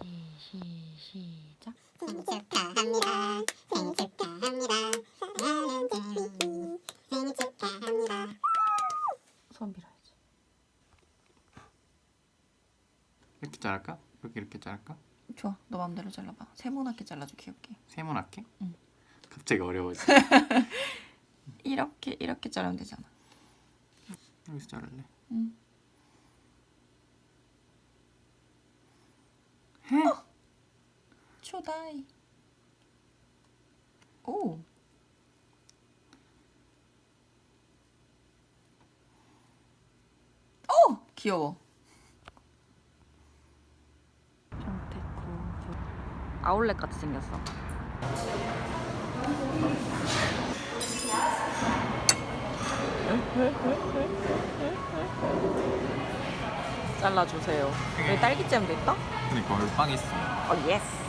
시, 시, 시작. 생일 축하합니다. 생일 축하합니다. 사랑하는 제리 생일 축하합니다. 손 빌어야지. 이렇게 자를까? 이렇게 이렇게 자를까? 좋아. 너 맘대로 잘라봐. 세모나게 잘라줘 귀엽게. 세모나게? 응. 갑자기 어려워지. 이렇게 이렇게 자르면 되잖아. 여기서 자를래. 응. 해. 초다이. 오. 오 귀여워. 정태쿠 아울렛 같이 생겼어. 잘라주세요. 여기 딸기잼도 있다? 그러니까 여기 빵 있어. 어 예스.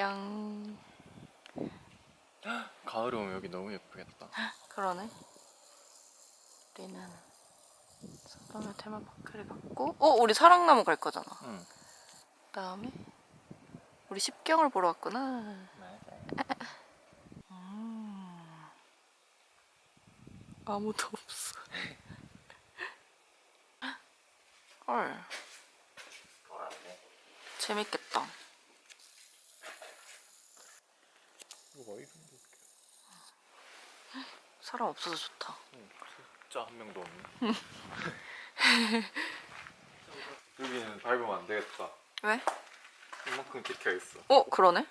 십경 가을에 오면 여기 너무 예쁘겠다. 그러네. 우리는 사랑의 테마파크를 갔고 어 우리 사랑나무 갈 거잖아. 응. 그다음에 우리 십경을 보러 왔구나. 음. 아무도 없어. 헐. 재밌겠다 뭐가 이런 게 사람 없어서 좋다 진짜 한 명도 없네. 여기는 밟으면 안 되겠다. 왜? 이만큼 찍혀 있어. 어 그러네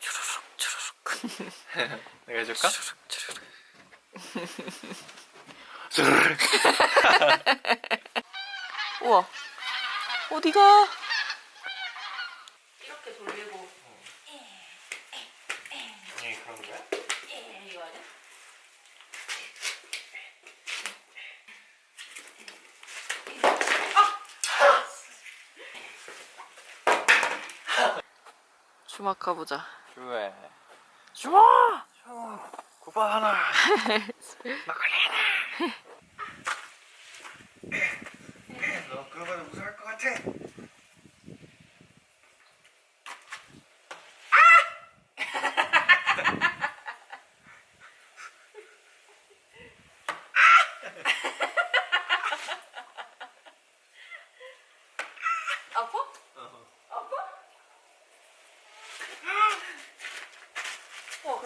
주르륵 주르륵 내가 해줄까? 우와 어디가 이렇게 돌리고 예, 그런 거야? 이거 아니야? 주막 가보자 좋아. 좋아 구바 하나. 너 그거보다 무서울 것 같아. 아파? 아파?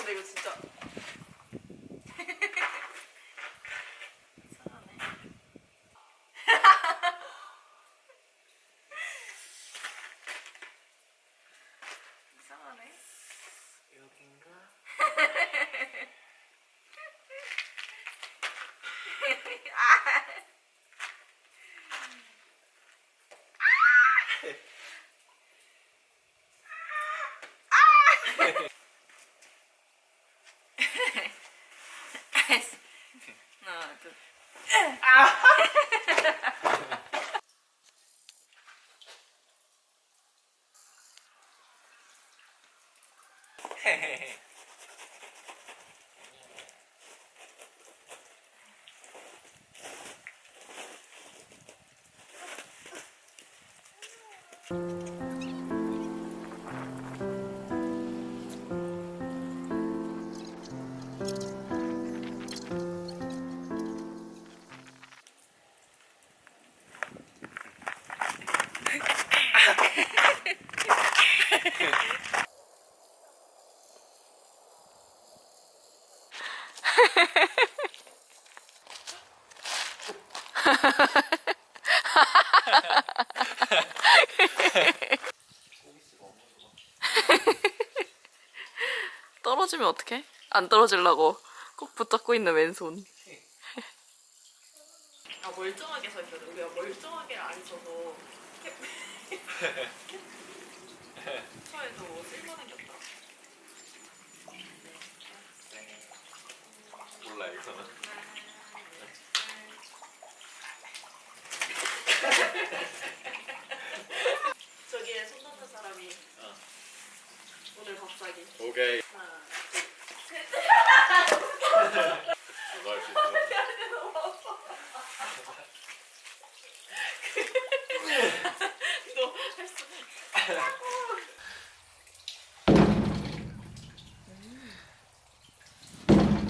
근데 이거 진짜 Ah! 떨어지면 어떡해? 안 떨어지려고 꼭 붙잡고 있는 왼손. 아 멀쩡하게 서 있거든. 우리가 멀쩡하게 안 서서 차에도 쓸모는 게 없더라. 몰라 이거는. 저기에 손 던져서 사람이 오늘 갑자기 오케이. 하나 너할수 있어. 너할수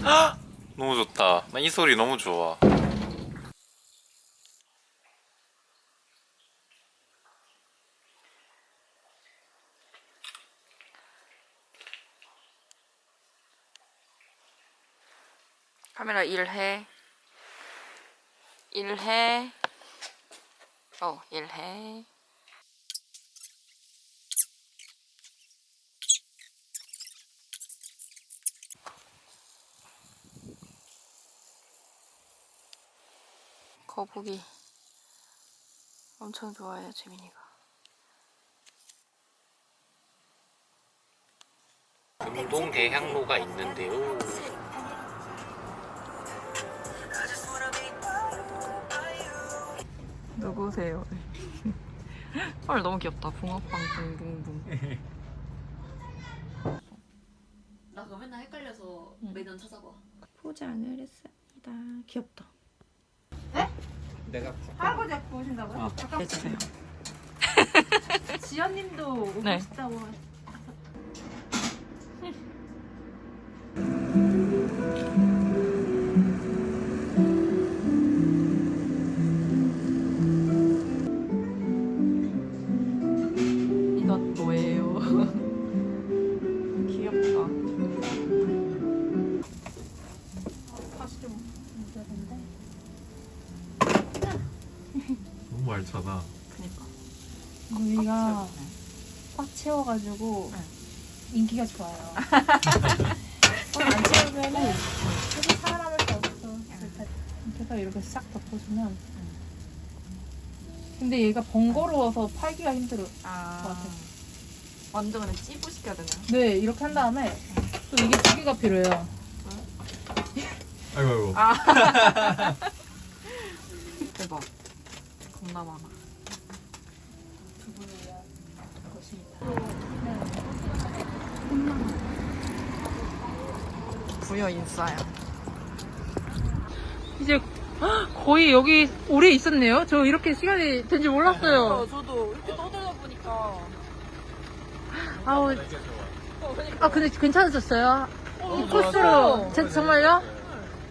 너무 좋다. 나 이 소리 너무 좋아. 카메라 일해 일해 어 일해 거북이 엄청 좋아해요 재민이가. 금동 대 향로가 있는데요. 누구세요? 헐 너무 귀엽다. 붕어빵 붕붕붕. 나 그거 맨날 헷갈려서 매년 찾아봐. 포장을 했습니다. 귀엽다 내가 할아버지 갖고 오신다고요? 잠깐 해주세요 지연님도 오고 네. 싶다고 꽉 채워가지고 인기가 좋아요. 꽉안 채우면은 계속 살아남을 수 없어. 그래서 이렇게 싹 덮어주면. 근데 얘가 번거로워서 팔기가 힘들어. 아것 같아. 완전 그냥 찌부시켜야 되나요? 네, 이렇게 한 다음에 또 이게 두 개가 필요해요. 아이고 아이고. 대박 겁나 많아 부여 인싸야 이제 거의 여기 오래 있었네요. 저 이렇게 시간이 된 줄 몰랐어요. 저도 이렇게 떠들다 보니까 아우. 아, 근데 괜찮으셨어요? 이 코스로. 제- 정말요?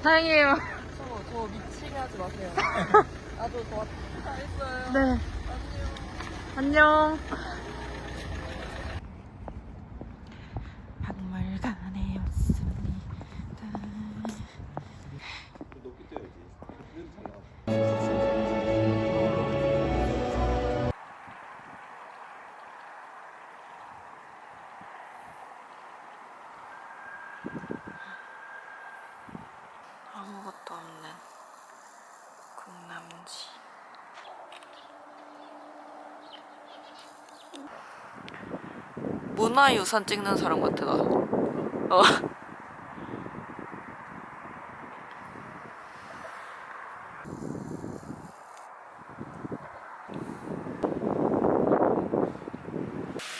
다행이에요. 저, 저 미치게 하지 마세요 나도 더 잘했어요 네. 안녕. 문화유산 찍는 사람 같아 나 어.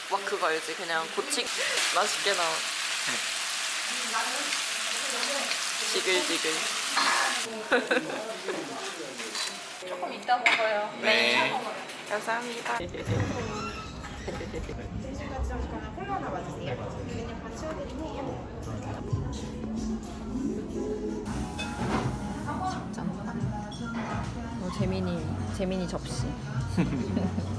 막 그거 알지? 그냥 고치 맛있게 나온 지글지글 조금 이따 먹어요 네. 감사합니다 짠. 어, 재민이 재민이 접시.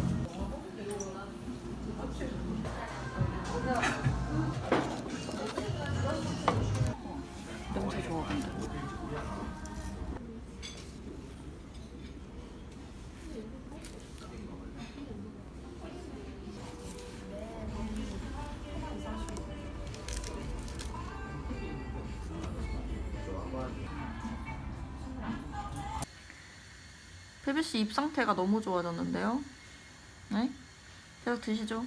베비 씨입 상태가 너무 좋아졌는데요? 네? 계속 드시죠.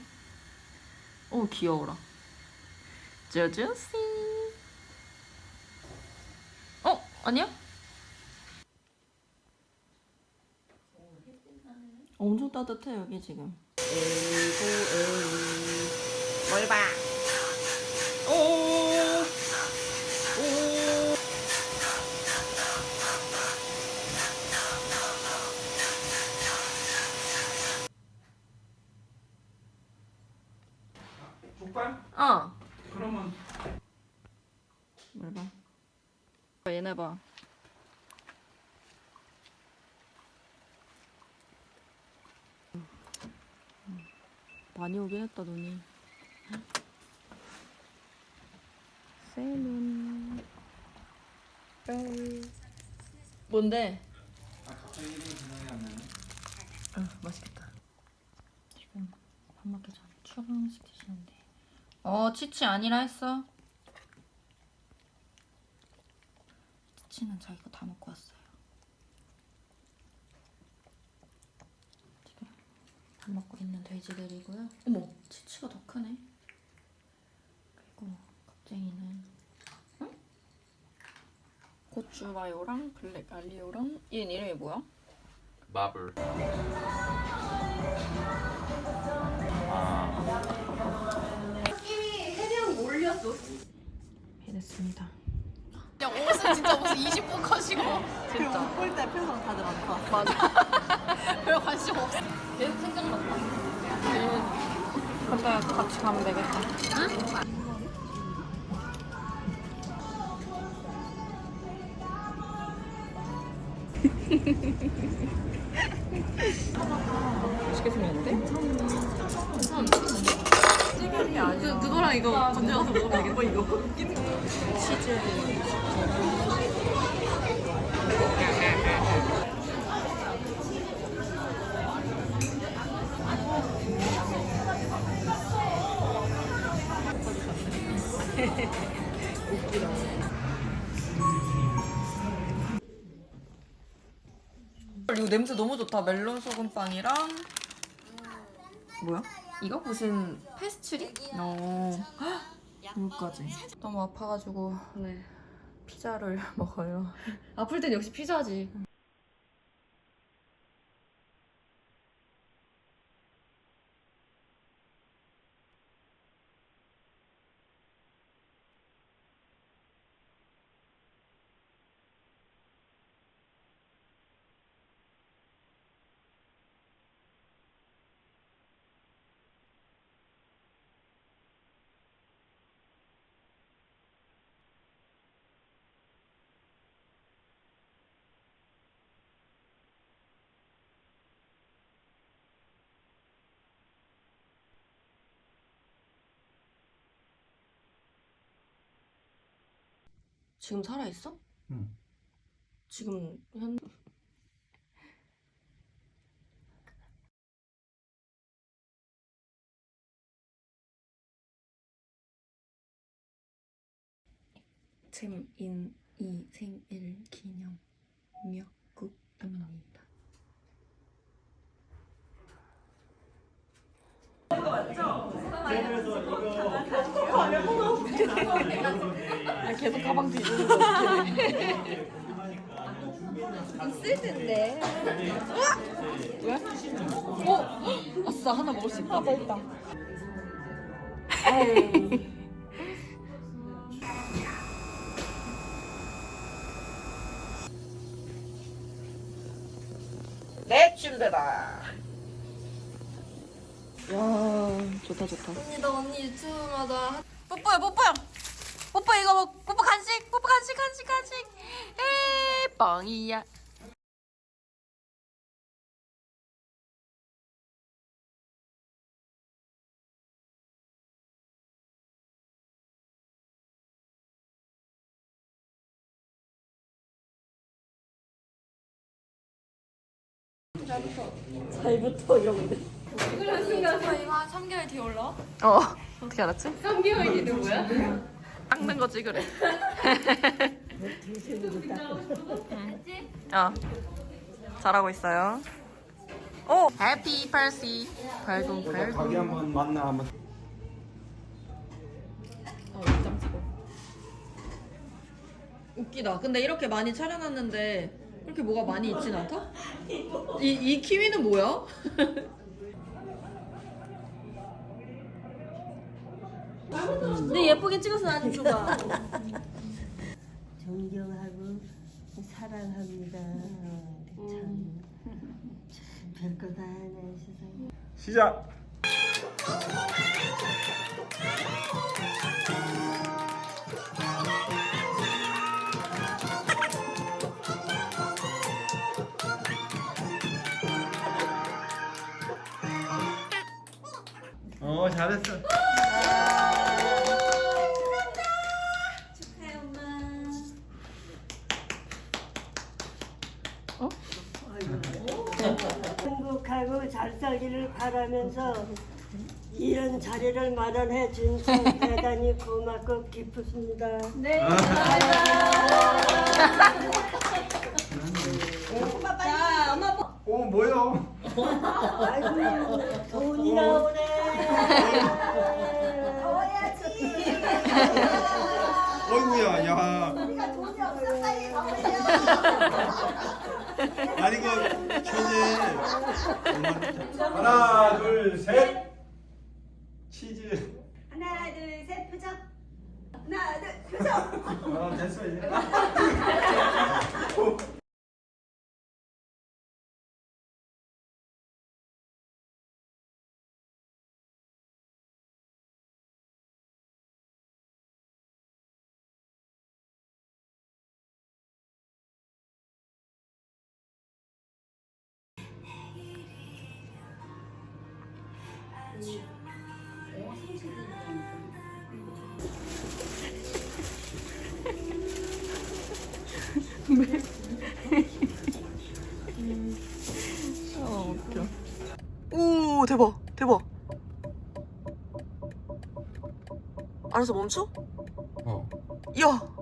오 귀여워라. 저주씨. 어 아니야? 엄청 따뜻해 여기 지금. 에이구 에이 뭘 봐? 오. 오. 족발? 어. 그러면 뭘 봐? 얘네 봐. 많이 오긴 했다 눈이. 세븐. 뭔데? 아 갑자기 이름이 생각이 안 나네. 응, 맛있겠다. 지금 밥 먹기 전에 출근시키시는데 어 치치 아니라 했어 치치는 자기 거다 먹고 왔어요. 지금 밥 먹고 있는 돼지들이고요. 어머. 치치가 더 크네. 그리고 겁쟁이는 고추 마요랑 블랙 알리오랑 얘는 이름이 뭐야? 마블. 해냈습니다 야 옷은 진짜 무슨 20분 컷이고. 진짜. 볼때 표정 다들 안 봐. 맞아. 별 관심 없어. 계속 생각난다 근데 같이 가면 되겠다. 맛있게 생겼는데? 그, 그거 랑 이거 건져가서 먹으면 되겠다 이거 이거 냄새 너무 좋다. 멜론 소금빵이랑 뭐야? 이거 무슨 페스츄리? 어. 여기까지. 너무 아파가지고 네 피자를 먹어요. 아플 땐 역시 피자지 지금 살아 있어? 응. 지금 현 잼인 이 생일 기념 미역국입니 다. 아, 계속 가방 뒤지는 거 있을 텐데. 왜? 어? 아싸 하나 먹을 수 있다. 먹다. 내 침대다. 와 좋다 좋다. 언니 나 언니 유튜브마다 뽀뽀야 뽀뽀야. 뽀뽀 이거 먹 뽀뽀 간식 뽀뽀 간식 간식 간식. 에 뻥이야. 잘부터 이러고 있네. 언니가 저희가 3개월 뒤에 올라 어 어떻게 알았지? 3개월 뒤는 뭐야? 닦는 거지 그래. 어 잘하고 있어요. 오 해피 팔씨 발동 발동. 가게 한번 만나 한번. 웃기다. 근데 이렇게 많이 차려놨는데 이렇게 뭐가 많이 있진 않다? 이, 이 키위는 뭐야? 근데 예쁘게 찍어서 나좀 줘봐. 존경하고 사랑합니다. 참, 참 별거 다 하네 세상에. 시작. 어 잘했어. 바라면서 이런 자리를 마련해 준참 대단히 고맙고 기쁘습니다. 오 뭐요? 아이고 돈이 나오네. 어이구야 야. 아니 그. 하나 둘 셋. 치즈. 하나 둘 셋 표정. 하나 둘 표정. 어 됐어 이제. 오 대박 대박. 알아서 멈춰? 어. 야.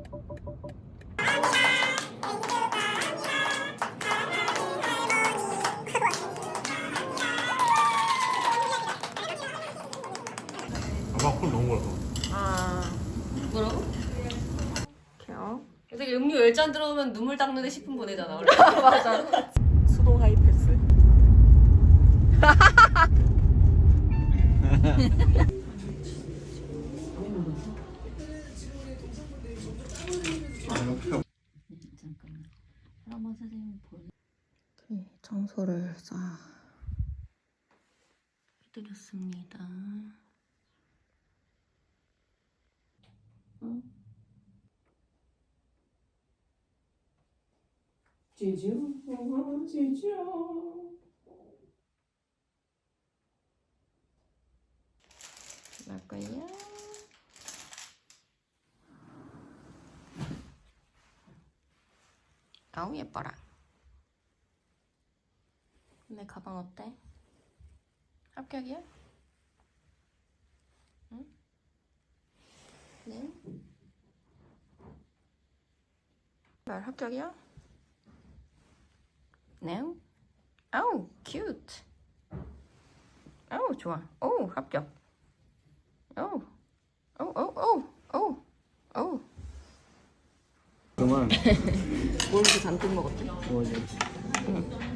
10잔 들어오면 눈물 닦는데 10분 보내잖아 원래 맞아. 수동 하이패스. 잠깐만. 할아버지 선생님 보여. 청소를 싹 해드렸습니다. 응? 할 거야. 아우 예뻐라. 내 가방 어때? 합격이야? 응? 네? 말 합격이야? No? 아우 cute. 아우 좋아. 오 합격. 오. 오 오 오 오 오 그만. 뭘 이렇게 잔뜩 먹었지? 뭐지? 오대